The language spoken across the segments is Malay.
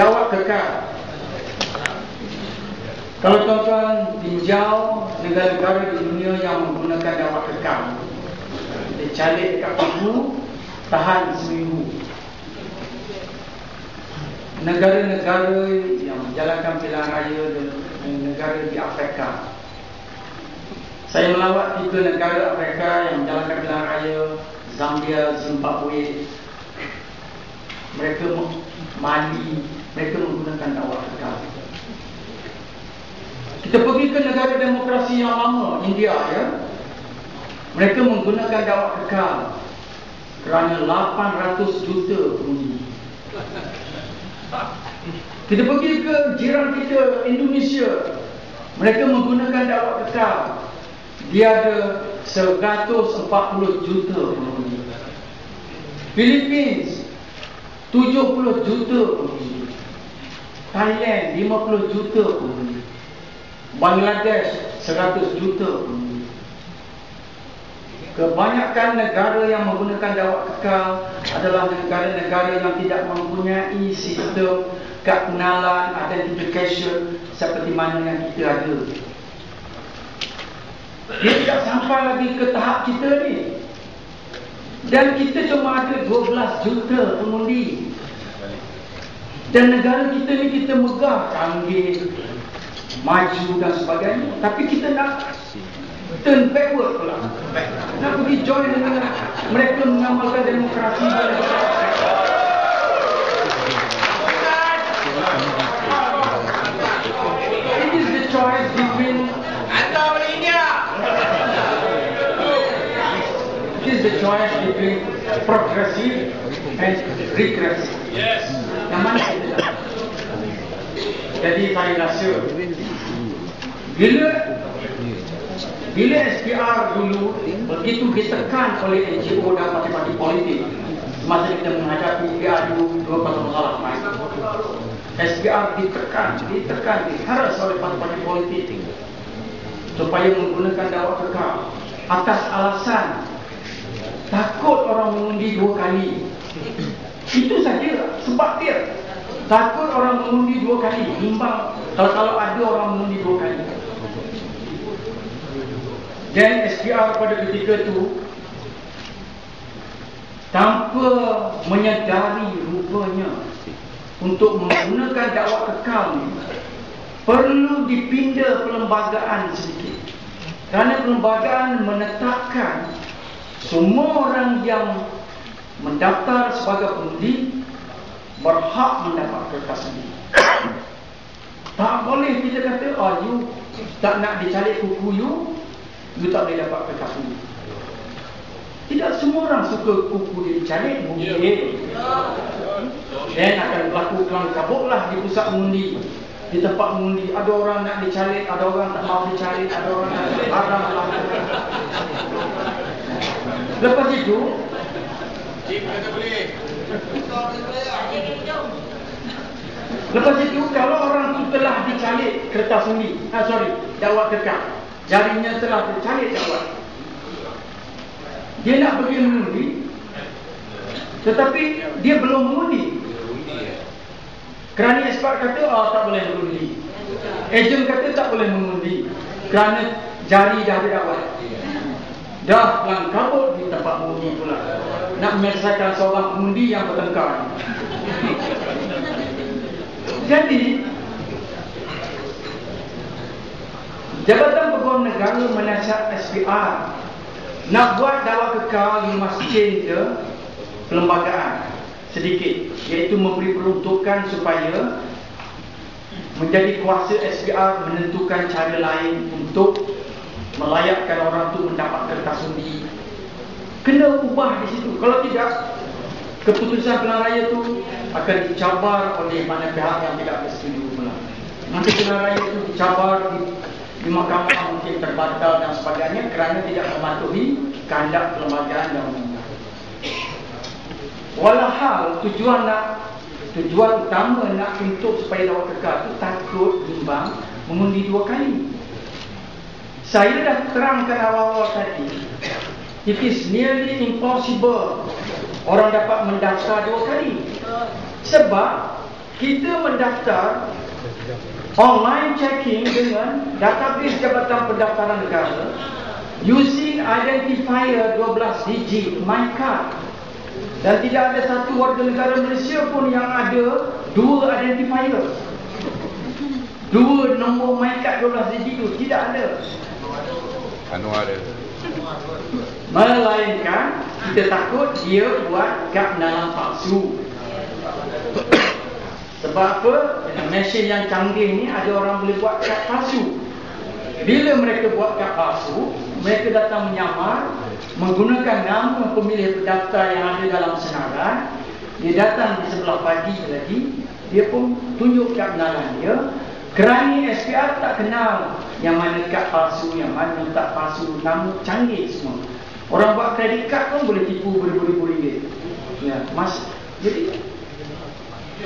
dakwah kekal. Kalau tuan-tuan tinjau negara-negara di dunia yang menggunakan dakwah kekal, dia calik dekat pintu, tahan seminggu. Negara-negara yang menjalankan pilihan raya dan negara di Afrika. Saya melawat tiga negara Afrika yang menjalankan pilihan raya, Zambia, Zimbabwe. Mereka Mali, mereka menggunakan dakwah kekal. Kita pergi ke negara demokrasi yang lama, India ya. Mereka menggunakan dakwah kekal kerana 800 juta pengundi. Kita pergi ke jiran kita Indonesia. Mereka menggunakan dakwah kekal. Dia ada 140 juta pengundi. Philippines 70 juta pengundi. Thailand 50 juta pengundi. Bangladesh 100 juta Kebanyakan negara yang menggunakan dakwah kekal adalah negara-negara yang tidak mempunyai sistem kekenalan identification seperti mana yang kita ada. Dia tidak sampai lagi ke tahap kita ni. Dan kita cuma ada 12 juta pengundi. Dan negara kita ni kita megah canggih, maju dan sebagainya. Tapi kita nak turn backward pula. Nak pergi join dengan mereka mengamalkan demokrasi. It is the choice between anda India. It is the choice between progressive and regressive yes. Yang mana jadi saya rasa bila bila SPR dulu begitu ditekan oleh NGO dan parti-parti politik masa kita menghadapi PRU dua pasal masalah. SPR ditekan, ditekan, diharas oleh parti-parti politik supaya menggunakan dakwah kekal atas alasan takut orang mengundi dua kali. Itu saja sebab dia Takut orang mengundi dua kali. Imbang kalau, kalau ada orang mengundi dua kali. Dan SPR pada ketika itu Tanpa menyadari rupanya Untuk menggunakan dakwah kekal ni Perlu dipindah perlembagaan sedikit. Kerana perlembagaan menetapkan Semua orang yang mendaftar sebagai pengundi berhak mendapat kertas ini. tak boleh kita kata, oh you tak nak dicalik kuku you, you tak boleh dapat kertas ini. Tidak semua orang suka kuku dia dicalik, mungkin. Dan akan berlaku kelang kabutlah di pusat mengundi. Di tempat mengundi, ada orang nak dicalik, ada orang tak mahu dicalik, ada orang nak haram lah. Lepas itu, Lepas itu kalau orang tu telah dicalik kertas undi, ah sorry, dakwah kekal. Jarinya telah dicalik dakwah. Dia nak pergi mengundi. Tetapi dia belum mengundi. Kerana ekspat kata oh tak boleh mengundi. Ejen kata tak boleh mengundi. Kerana jari dah ada dakwah. Dah lang kabut di tempat mengundi pula. Nak menyelesaikan seorang pengundi yang bertengkar. Jadi Jabatan Peguam Negara menasihat SPR nak buat dakwah kekal masjid ke perlembagaan sedikit iaitu memberi peruntukan supaya menjadi kuasa SPR menentukan cara lain untuk melayakkan orang tu mendapat kertas undi kena ubah di situ kalau tidak keputusan pilihan raya itu akan dicabar oleh mana pihak yang tidak bersetuju pula. Nanti pilihan raya itu dicabar di, di mahkamah mungkin terbatal dan sebagainya kerana tidak mematuhi kehendak perlembagaan dan undang Walhal tujuan nak tujuan utama nak untuk supaya dakwah kekal itu takut bimbang mengundi dua kali. Saya dah terangkan awal-awal tadi. It is nearly impossible. Orang dapat mendaftar dua kali. Sebab kita mendaftar online checking dengan database Jabatan Pendaftaran Negara using identifier 12 digit my card. Dan tidak ada satu warga negara Malaysia pun yang ada dua identifier. Dua nombor my card 12 digit itu tidak ada. Anu ada. Melainkan kita takut dia buat kad dalam palsu. Sebab apa? Mesin yang canggih ni ada orang boleh buat kad palsu. Bila mereka buat kad palsu, mereka datang menyamar menggunakan nama pemilih pendaftar yang ada dalam senarai. Dia datang di sebelah pagi lagi, dia pun tunjuk kad kenalan dia. Kerani SPR tak kenal yang mana kad palsu, yang mana tak palsu, nama canggih semua. Orang buat kredit kad pun boleh tipu beribu-ribu ringgit. Ya, mas. Jadi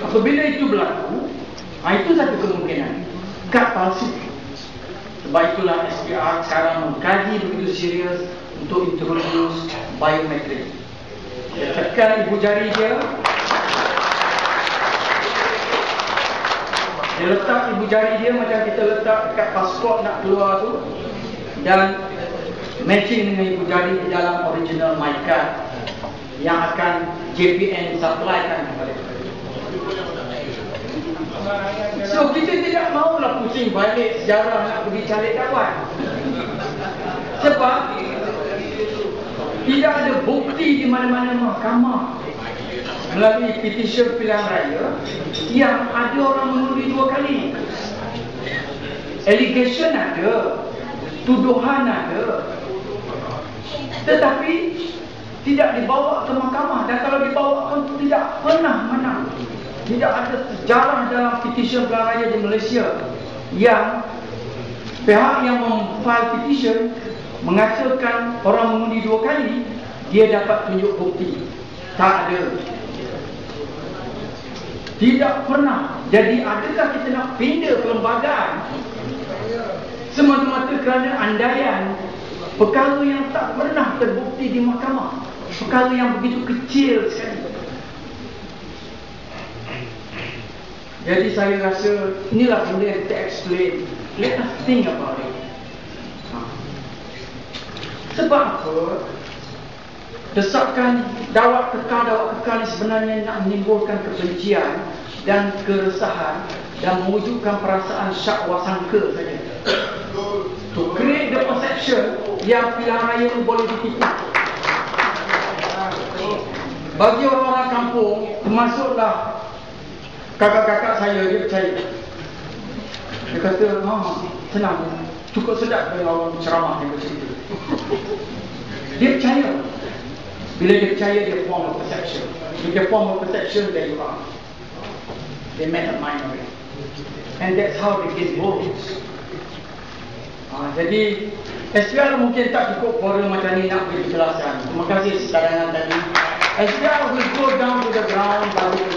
apabila itu berlaku, ah, itu satu kemungkinan. Kad palsu. Sebab itulah SPR sekarang mengkaji begitu serius untuk introduce biometrik. Dia tekan ibu jari dia, Dia letak ibu jari dia macam kita letak dekat pasport nak keluar tu dan matching dengan ibu jari di dalam original my card yang akan JPN supplykan kepada kita. So kita tidak maulah pusing balik sejarah nak pergi cari kawan. Sebab tidak ada bukti di mana-mana mahkamah melalui petition pilihan raya yang ada orang mengundi dua kali. Allegation ada, tuduhan ada. Tetapi tidak dibawa ke mahkamah dan kalau dibawa pun tidak pernah menang. Tidak ada sejarah dalam petition pilihan raya di Malaysia yang pihak yang memfile petition menghasilkan orang mengundi dua kali dia dapat tunjuk bukti. Tak ada. Tidak pernah. Jadi adakah kita nak pindah kelembagaan? Semata-mata kerana andaian perkara yang tak pernah terbukti di mahkamah. Perkara yang begitu kecil sekali. Jadi saya rasa inilah benda yang kita explain. Let us think about it. Ha. Sebab apa? Desakan dawat kekal, dawat kekal ni sebenarnya nak menimbulkan kebencian dan keresahan dan mewujudkan perasaan syak wasangka saja. To create the perception yang pilihan raya itu boleh ditipu. Bagi orang-orang kampung, termasuklah kakak-kakak saya, dia percaya. Dia kata, ah, senang, cukup sedap kalau orang ceramah yang bercerita. Dia percaya. Bila dia percaya, dia form a perception. Bila dia form a perception, there you are. They made a it. And that's how they get votes. Ha, jadi, SPR mungkin tak cukup forum macam ni nak beri penjelasan. Terima kasih sekarangan tadi. SPR will go down to the ground baru